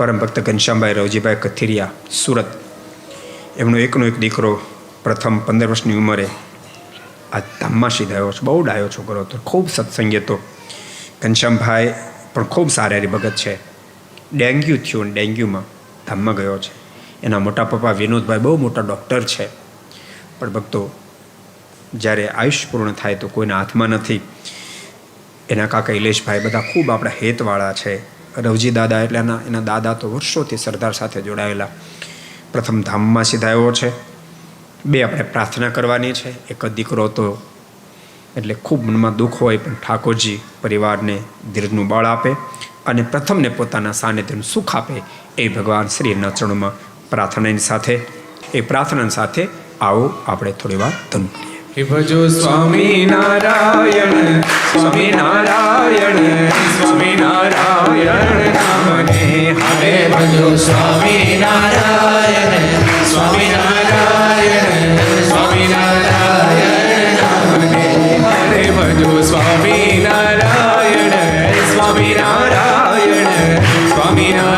પરમ ભક્ત ઘનશ્યામભાઈ રવજીભાઈ કથિરિયા, સુરત. એમનો એકનો એક દીકરો પ્રથમ પંદર વર્ષની ઉંમરે આ ધામમાં સીધાયો છે. બહુ ડાયો છોકરો હતો. ખૂબ સત્સંગી હતો. ઘનશ્યામભાઈ પણ ખૂબ સારા ભગત છે. ડેન્ગ્યુ થયું અને ડેન્ગ્યુમાં ધામમાં ગયો છે. એના મોટા પપ્પા વિનોદભાઈ બહુ મોટા ડૉક્ટર છે. પણ ભક્તો, જ્યારે આયુષ પૂર્ણ થાય તો કોઈના હાથમાં નથી. એના કાકા ઇલેશભાઈ બધા ખૂબ આપણા હેતવાળા છે. રવજી દાદા એટલે એના એના દાદા તો વર્ષોથી સરદાર સાથે જોડાયેલા. પ્રથમ ધામમાં સીધાયો છે. બે આપણે પ્રાર્થના કરવાની છે. એક દીકરો હતો એટલે ખૂબ મનમાં દુઃખ હોય પણ ઠાકોરજી પરિવારને ધીરજનું બળ આપે અને પ્રથમને પોતાના સાનિધ્યનું સુખ આપે એ ભગવાન શ્રીના ચરણોમાં પ્રાર્થનાની સાથે, એ પ્રાર્થના સાથે આવો આપણે થોડી વાર ધન કરીએ ભજો સ્વામી નારાયણ હવે ભજો સ્વામી નારાયણ સ્વામી નારાયણ સ્વામી નારાયણ નામને હરે ભજો સ્વામી નારાયણ સ્વામી નારાયણ સ્વામી નારાયણ